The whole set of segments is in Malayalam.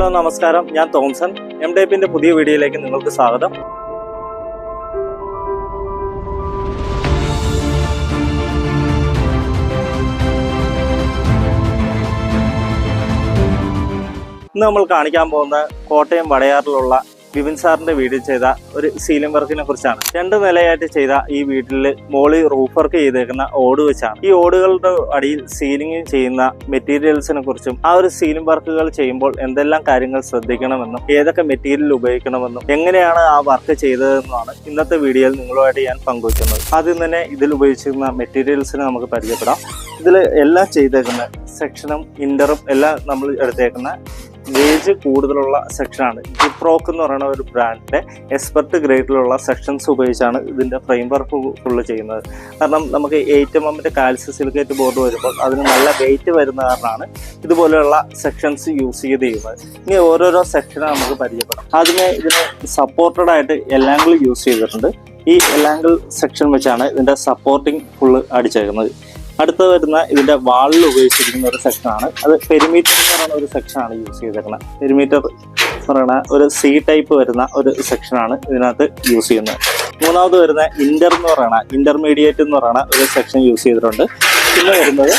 ഹലോ നമസ്കാരം. ഞാൻ തോംസൺ. എം ഡേപ്പിന്റെ പുതിയ വീഡിയോയിലേക്ക് നിങ്ങൾക്ക് സ്വാഗതം. ഇന്ന് നമ്മൾ കാണിക്കാൻ പോകുന്ന കോട്ടയം വടയാറിലുള്ള വിപിൻ സാറിന്റെ വീട്ടിൽ ചെയ്ത ഒരു സീലിംഗ് വർക്കിനെ കുറിച്ചാണ്. രണ്ട് നിലയായിട്ട് ചെയ്ത ഈ വീട്ടിൽ മോളി റൂഫ് വർക്ക് ചെയ്തേക്കുന്ന ഓട് വെച്ചാണ്. ഈ ഓടുകളുടെ അടിയിൽ സീലിംഗ് ചെയ്യുന്ന മെറ്റീരിയൽസിനെ കുറിച്ചും ആ ഒരു സീലിംഗ് വർക്കുകൾ ചെയ്യുമ്പോൾ എന്തെല്ലാം കാര്യങ്ങൾ ശ്രദ്ധിക്കണമെന്നും ഏതൊക്കെ മെറ്റീരിയൽ ഉപയോഗിക്കണമെന്നും എങ്ങനെയാണ് ആ വർക്ക് ചെയ്തതെന്നുമാണ് ഇന്നത്തെ വീഡിയോയിൽ നിങ്ങളുമായിട്ട് ഞാൻ പങ്കുവയ്ക്കുന്നത്. ആദ്യം തന്നെ ഇതിൽ ഉപയോഗിച്ചിരുന്ന മെറ്റീരിയൽസിനെ നമുക്ക് പരിചയപ്പെടാം. ഇതിൽ എല്ലാം ചെയ്തേക്കുന്ന സെക്ഷനും ഇന്ററും എല്ലാം നമ്മൾ എടുത്തേക്കുന്ന ഗേജ് കൂടുതലുള്ള സെക്ഷനാണ് ജിപ്രോക്ക് എന്ന് പറയുന്ന ഒരു ബ്രാൻഡിന്റെ എക്സ്പെർട്ട് ഗ്രേഡിലുള്ള സെക്ഷൻസ് ഉപയോഗിച്ചാണ് ഇതിന്റെ ഫ്രെയിം വർക്ക് ഫുള്ള് ചെയ്യുന്നത്. കാരണം നമുക്ക് എയ്റ്റ് എം എമ്മിന്റെ കാൽസ്യം സിലിക്കേറ്റ് ബോർഡ് വരുമ്പോൾ അതിന് നല്ല വെയിറ്റ് വരുന്ന കാരണമാണ് ഇതുപോലെയുള്ള സെക്ഷൻസ് യൂസ് ചെയ്ത് ചെയ്യുന്നത്. ഇനി ഓരോരോ സെക്ഷനെ നമുക്ക് പരിചയപ്പെടാം ആദ്യമേ ഇതിന് സപ്പോർട്ടഡ് ആയിട്ട് എല്ലാങ്കിൾ യൂസ് ചെയ്തിട്ടുണ്ട്. ഈ എല്ലാങ്കിൾ സെക്ഷൻ വെച്ചാണ് ഇതിന്റെ സപ്പോർട്ടിങ് ഫുള്ള് അടിച്ചേക്കുന്നത്. അടുത്ത് വരുന്ന ഇതിന്റെ വാളിൽ ഉപയോഗിച്ചിരിക്കുന്ന ഒരു സെക്ഷനാണ് അത് പെരിമീറ്റർ എന്ന് പറയുന്ന ഒരു സെക്ഷനാണ് യൂസ് ചെയ്തിരിക്കുന്നത് പെരിമീറ്റർ പറയുന്ന ഒരു സി ടൈപ്പ് വരുന്ന ഒരു സെക്ഷനാണ് ഇതിനകത്ത് യൂസ് ചെയ്യുന്നത്. മൂന്നാമത് വരുന്ന ഇന്റർ എന്ന് പറയുന്ന ഇന്റർമീഡിയറ്റ് എന്ന് പറയുന്ന ഒരു സെക്ഷൻ യൂസ് ചെയ്തിട്ടുണ്ട്. പിന്നെ വരുന്നത്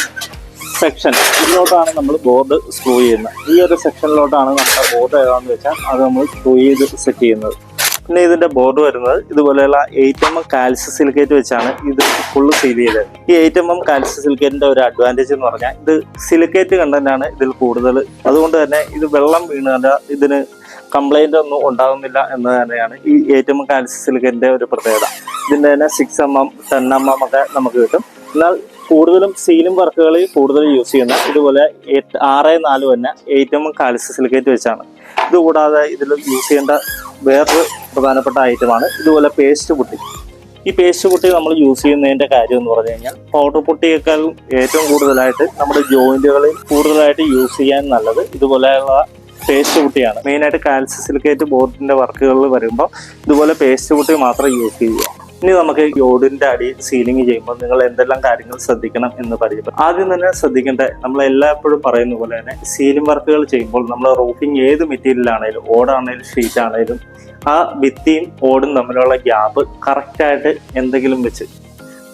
സെക്ഷൻ ഇതിലോട്ടാണ് നമ്മൾ ബോർഡ് സ്ക്രൂ ചെയ്യുന്നത്. ഈ ഒരു സെക്ഷനിലോട്ടാണ് നമ്മുടെ ബോർഡ് ഏതാണെന്ന് വെച്ചാൽ അത് നമ്മൾ സ്ക്രൂ ചെയ്ത് സെറ്റ് ചെയ്യുന്നത്. പിന്നെ ഇതിന്റെ ബോർഡ് വരുന്നത് ഇതുപോലെയുള്ള eight M M calcium silicate വെച്ചാണ് ഇത് ഫുള്ള് സീൽ ചെയ്തത്. ഈ എയ്റ്റ് എം എം കാൽസ്യ സിലിക്കേറ്റിന്റെ ഒരു അഡ്വാന്റേജ് എന്ന് പറഞ്ഞാൽ ഇത് സിലിക്കേറ്റ് കണ്ടന്റാണ് ഇതിൽ കൂടുതൽ. അതുകൊണ്ട് തന്നെ ഇത് വെള്ളം വീണാൽ ഇതിന് കംപ്ലൈന്റ് ഒന്നും ഉണ്ടാകുന്നില്ല എന്ന് തന്നെയാണ് ഈ എയ്റ്റ് എം എം കാൽസ്യ സിലിക്കേറ്റിന്റെ ഒരു പ്രത്യേകത. ഇതിന്റെ തന്നെ six M M ten M M ഒക്കെ നമുക്ക് കിട്ടും. എന്നാൽ കൂടുതലും സീലും വർക്കുകളിൽ കൂടുതൽ യൂസ് ചെയ്യുന്ന ഇതുപോലെ ആറ് നാല് തന്നെ എയ്റ്റ് എം കാൽസ്യം സിലിക്കേറ്റ് വെച്ചാണ്. ഇതുകൂടാതെ ഇതിൽ യൂസ് ചെയ്യേണ്ട വേറൊരു പ്രധാനപ്പെട്ട ഐറ്റമാണ് ഇതുപോലെ പേസ്റ്റ് പുട്ടി ഈ പേസ്റ്റ് പുട്ടി നമ്മൾ യൂസ് ചെയ്യുന്നതിന്റെ കാര്യം എന്ന് പറഞ്ഞു കഴിഞ്ഞാൽ പൗഡർ പുട്ടിയേക്കാളും ഏറ്റവും കൂടുതലായിട്ട് നമ്മുടെ ജോയിന്റുകളിൽ കൂടുതലായിട്ട് യൂസ് ചെയ്യാൻ നല്ലത് ഇതുപോലെയുള്ള പേസ്റ്റ് പൊട്ടിയാണ് മെയിനായിട്ട് കാൽസ്യം സിലിക്കേറ്റ് ബോർഡിന്റെ വർക്കുകളിൽ വരുമ്പോൾ ഇതുപോലെ പേസ്റ്റ് പൊട്ടി മാത്രം യൂസ് ചെയ്യുക. ഇനി നമുക്ക് യോഡിന്റെ അടി സീലിംഗ് ചെയ്യുമ്പോൾ നിങ്ങൾ എന്തെല്ലാം കാര്യങ്ങൾ ശ്രദ്ധിക്കണം എന്ന് പരിചയപ്പെടും ആദ്യം തന്നെ ശ്രദ്ധിക്കേണ്ട നമ്മൾ എല്ലായ്പ്പോഴും പറയുന്ന പോലെ തന്നെ സീലിംഗ് വർക്കുകൾ ചെയ്യുമ്പോൾ നമ്മൾ റൂഫിംഗ് ഏത് മെറ്റീരിയൽ ആണെങ്കിലും ഓടാണെങ്കിലും ഷീറ്റ് ആണെങ്കിലും ആ ഭിത്തിയും ഓടും തമ്മിലുള്ള ഗ്യാപ്പ് കറക്റ്റായിട്ട് എന്തെങ്കിലും വെച്ച്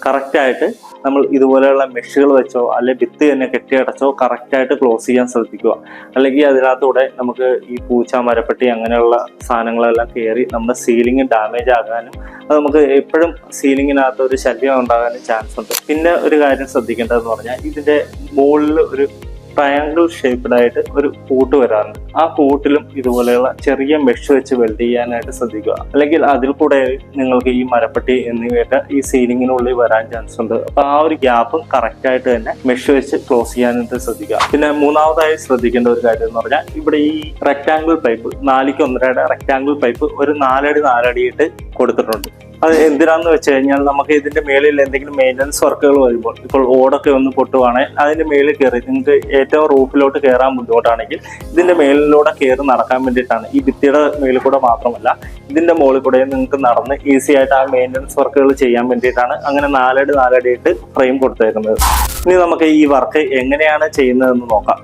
കറക്റ്റായിട്ട് നമ്മൾ ഇതുപോലെയുള്ള മെഷുകൾ വെച്ചോ അല്ലെ ഭിത്തി തന്നെ കെട്ടിയടച്ചോ കറക്റ്റായിട്ട് ക്ലോസ് ചെയ്യാൻ ശ്രദ്ധിക്കുക. അല്ലെങ്കിൽ അതിനകത്തൂടെ നമുക്ക് ഈ പൂച്ച മരപ്പെട്ടി അങ്ങനെയുള്ള സാധനങ്ങളെല്ലാം കയറി നമ്മുടെ സീലിംഗ് ഡാമേജ് ആകാനും അത് നമുക്ക് എപ്പോഴും സീലിങ്ങിനകത്ത് ഒരു ശല്യം ഉണ്ടാകാനും ചാൻസ് ഉണ്ട്. പിന്നെ ഒരു കാര്യം ശ്രദ്ധിക്കേണ്ടതെന്ന് പറഞ്ഞാൽ ഇതിന്റെ മുകളിൽ ഒരു ട്രയാങ്കിൾ ഷേപ്പ്ഡായിട്ട് ഒരു പൂട്ട് വരാറുണ്ട്. ആ പൂട്ടിലും ഇതുപോലെയുള്ള ചെറിയ മെഷ് വെച്ച് വെൽഡ് ചെയ്യാനായിട്ട് ശ്രദ്ധിക്കുക. അല്ലെങ്കിൽ അതിൽ കൂടെ നിങ്ങൾക്ക് ഈ മരപ്പെട്ടി എന്നിവയൊക്കെ ഈ സീലിങ്ങിനുള്ളിൽ വരാൻ ചാൻസ് ഉണ്ട്. അപ്പൊ ആ ഒരു ഗ്യാപ്പ് കറക്റ്റ് ആയിട്ട് തന്നെ മെഷ് വെച്ച് ക്ലോസ് ചെയ്യാനായിട്ട് ശ്രദ്ധിക്കുക. പിന്നെ മൂന്നാമതായി ശ്രദ്ധിക്കേണ്ട ഒരു കാര്യം എന്ന് പറഞ്ഞാൽ ഇവിടെ ഈ റെക്ടാങ്കിൾ പൈപ്പ് നാലിക്ക് ഒന്നരയുടെ റെക്ടാങ്കിൾ പൈപ്പ് ഒരു നാലടി നാലടിയിട്ട് കൊടുത്തിട്ടുണ്ട്. അത് എന്തിനാന്ന് വെച്ച് കഴിഞ്ഞാൽ നമുക്ക് ഇതിന്റെ മേളിൽ എന്തെങ്കിലും മെയിന്റനൻസ് വർക്കുകൾ വരുമ്പോൾ ഇപ്പോൾ ഓടൊക്കെ ഒന്ന് പൊട്ടുവാണെങ്കിൽ അതിന്റെ മേളിൽ കയറി നിങ്ങൾക്ക് ഏറ്റവും റൂഫിലോട്ട് കയറാൻ ബുദ്ധിമുട്ടാണെങ്കിൽ ഇതിന്റെ മേളിലൂടെ കയറി നടക്കാൻ വേണ്ടിയിട്ടാണ്. ഈ ഭിത്തിയുടെ മേളിൽ കൂടെ മാത്രമല്ല ഇതിന്റെ മുകളിൽ കൂടെ നിങ്ങൾക്ക് നടന്ന് ഈസി ആയിട്ട് ആ മെയിന്റനൻസ് വർക്കുകൾ ചെയ്യാൻ വേണ്ടിയിട്ടാണ് അങ്ങനെ നാലടി നാലടിയിട്ട് ഫ്രെയിം കൊടുത്തേക്കുന്നത്. ഇനി നമുക്ക് ഈ വർക്ക് എങ്ങനെയാണ് ചെയ്യുന്നതെന്ന് നോക്കാം.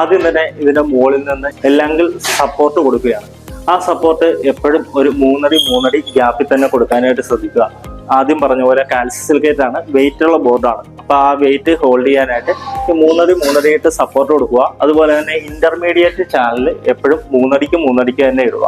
ആദ്യം തന്നെ ഇതിന്റെ മുകളിൽ നിന്ന് എല്ലാങ്കിൽ സപ്പോർട്ട് കൊടുക്കുകയാണ്. ആ സപ്പോർട്ട് എപ്പോഴും ഒരു മൂന്നടി മൂന്നടി ഗ്യാപ്പിൽ തന്നെ കൊടുക്കാനായിട്ട് ശ്രദ്ധിക്കുക. ആദ്യം പറഞ്ഞ പോലെ കാൽസ്യം സിലിക്കേറ്റ് ആണ് വെയിറ്റ് ഉള്ള ബോർഡാണ് അപ്പൊ ആ വെയിറ്റ് ഹോൾഡ് ചെയ്യാനായിട്ട് ഈ മൂന്നടി ആയിട്ട് സപ്പോർട്ട് കൊടുക്കുക. അതുപോലെ തന്നെ ഇന്റർമീഡിയറ്റ് ചാനൽ എപ്പോഴും മൂന്നടിക്ക് മൂന്നടിക്ക് തന്നെ ഇടുക.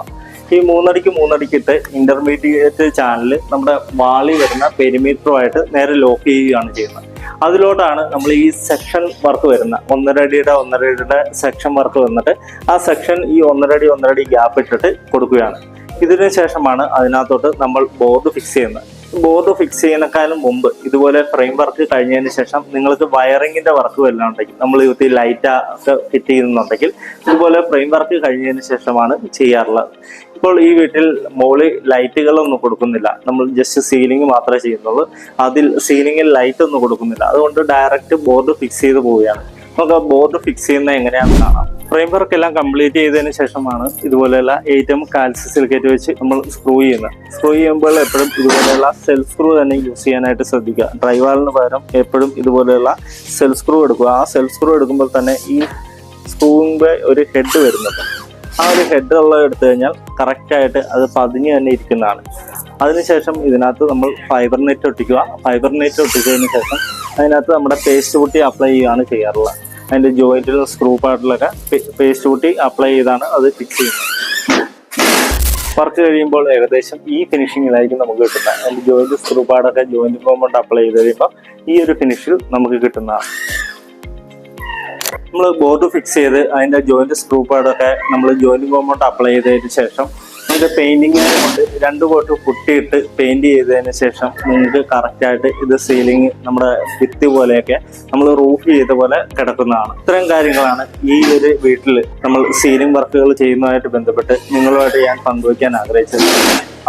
ഈ മൂന്നടിക്ക് മൂന്നടിക്കിട്ട് ഇന്റർമീഡിയറ്റ് ചാനൽ നമ്മുടെ വാളി വരുന്ന പെരിമീറ്ററുമായിട്ട് നേരെ ലോക്ക് ചെയ്യുകയാണ് ചെയ്യുന്നത്. അതിലോട്ടാണ് നമ്മൾ ഈ സെക്ഷൻ വർക്ക് വരുന്ന ഒന്നര അടിയുടെ ഒന്നര അടിയുടെ സെക്ഷൻ വർക്ക് വന്നിട്ട് ആ സെക്ഷൻ ഈ ഒന്നര അടി ഒന്നര അടി ഗ്യാപ്പ് ഇട്ടിട്ട് കൊടുക്കുകയാണ്. ഇതിനു ശേഷമാണ് അതിനകത്തോട്ട് നമ്മൾ ബോർഡ് ഫിക്സ് ചെയ്യുന്നത്. ബോർഡ് ഫിക്സ് ചെയ്യുന്നതിനേക്കാളും മുമ്പ് ഇതുപോലെ ഫ്രെയിം വർക്ക് കഴിഞ്ഞതിന് ശേഷം നിങ്ങൾക്ക് വയറിങ്ങിന്റെ വർക്ക് വല്ലതും ഉണ്ടെങ്കിൽ നമ്മൾ ഈ ലൈറ്റ് ഒക്കെ ഫിറ്റ് ചെയ്യുന്നുണ്ടെങ്കിൽ ഇതുപോലെ ഫ്രെയിം വർക്ക് കഴിഞ്ഞതിന് ശേഷമാണ് ചെയ്യാറുള്ളത്. ഇപ്പോൾ ഈ വീട്ടിൽ മോളി ലൈറ്റുകളൊന്നും കൊടുക്കുന്നില്ല. നമ്മൾ ജസ്റ്റ് സീലിംഗ് മാത്രമേ ചെയ്യുന്നുള്ളൂ. അതിൽ സീലിംഗിൽ ലൈറ്റ് ഒന്നും കൊടുക്കുന്നില്ല. അതുകൊണ്ട് ഡയറക്റ്റ് ബോർഡ് ഫിക്സ് ചെയ്ത് പോവുകയാണ്. നമുക്ക് ബോർഡ് ഫിക്സ് ചെയ്യുന്നത് എങ്ങനെയാണെന്ന് കാണാം. ഫ്രെയിം വർക്ക് എല്ലാം കംപ്ലീറ്റ് ചെയ്തതിന് ശേഷമാണ് ഇതുപോലെയുള്ള ഏറ്റവും കാൽസ്യം സിലിക്കേറ്റ് വെച്ച് നമ്മൾ സ്ക്രൂ ചെയ്യുന്നത്. സ്ക്രൂ ചെയ്യുമ്പോൾ എപ്പോഴും ഇതുപോലെയുള്ള സെൽഫ് സ്ക്രൂ തന്നെ യൂസ് ചെയ്യാനായിട്ട് ശ്രദ്ധിക്കുക. ഡ്രൈവാളിന് പകരം എപ്പോഴും ഇതുപോലെയുള്ള സെൽഫ് സ്ക്രൂ എടുക്കുക. ആ സെൽഫ് സ്ക്രൂ എടുക്കുമ്പോൾ തന്നെ ഈ സ്ക്രൂവിന്റെ ഒരു ഹെഡ് വരുന്നുണ്ട് ആ ഒരു ഹെഡ് ഉള്ളത് എടുത്തു കഴിഞ്ഞാൽ കറക്റ്റായിട്ട് അത് പതിഞ്ഞ് തന്നെ ഇരിക്കുന്നതാണ്. അതിനുശേഷം ഇതിനകത്ത് നമ്മൾ ഫൈബർ നെറ്റ് ഒട്ടിക്കുക. ഫൈബർ നെറ്റ് ഒട്ടിച്ചതിന് ശേഷം അതിനകത്ത് നമ്മുടെ പേസ്റ്റ് കൂട്ടി അപ്ലൈ ചെയ്യുകയാണ് ചെയ്യാറുള്ളത്. അതിന്റെ ജോയിന്റിലും സ്ക്രൂ പാർട്ടിലൊക്കെ പേസ്റ്റ് കൂട്ടി അപ്ലൈ ചെയ്താണ് അത് ഫിക്സ് ചെയ്യുന്നത്. വർക്ക് കഴിയുമ്പോൾ ഏകദേശം ഈ ഫിനിഷിങ്ങിലായിരിക്കും നമുക്ക് കിട്ടുന്നത്. അതിന്റെ ജോയിന്റ് സ്ക്രൂ പാഡൊക്കെ ജോയിന്റ് കോമ്പൗണ്ട് അപ്ലൈ ചെയ്ത് കഴിയുമ്പോൾ ഈ ഒരു ഫിനിഷിൽ നമുക്ക് കിട്ടുന്നതാണ്. നമ്മൾ ബോർഡ് ഫിക്സ് ചെയ്ത് അതിന്റെ ജോയിന്റ് സ്ക്രൂ പാഡൊക്കെ നമ്മൾ ജോയിന്റ് കോമ്പൗണ്ട് അപ്ലൈ ചെയ്തതിന് ശേഷം നമുക്ക് പെയിന്റിങ് കൊണ്ട് രണ്ട് കോട്ട് കുട്ടിയിട്ട് പെയിന്റ് ചെയ്തതിന് ശേഷം നിങ്ങൾക്ക് കറക്റ്റായിട്ട് ഇത് സീലിംഗ് നമ്മുടെ ഭിത്തി പോലെയൊക്കെ നമ്മൾ റൂഫ് ചെയ്ത പോലെ കിടക്കുന്നതാണ്. ഇത്തരം കാര്യങ്ങളാണ് ഈ ഒരു വീട്ടിൽ നമ്മൾ സീലിംഗ് വർക്കുകൾ ചെയ്യുന്നതായിട്ട് ബന്ധപ്പെട്ട് നിങ്ങളുമായിട്ട് ഞാൻ പങ്കുവയ്ക്കാൻ ആഗ്രഹിച്ചത്.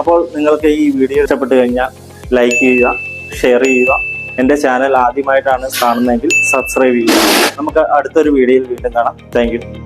അപ്പോൾ നിങ്ങൾക്ക് ഈ വീഡിയോ ഇഷ്ടപ്പെട്ട് കഴിഞ്ഞാൽ ലൈക്ക് ചെയ്യുക ഷെയർ ചെയ്യുക. എന്റെ ചാനൽ ആദ്യമായിട്ടാണ് കാണുന്നതെങ്കിൽ സബ്സ്ക്രൈബ് ചെയ്യുക. നമുക്ക് അടുത്തൊരു വീഡിയോയിൽ വീണ്ടും കാണാം. താങ്ക്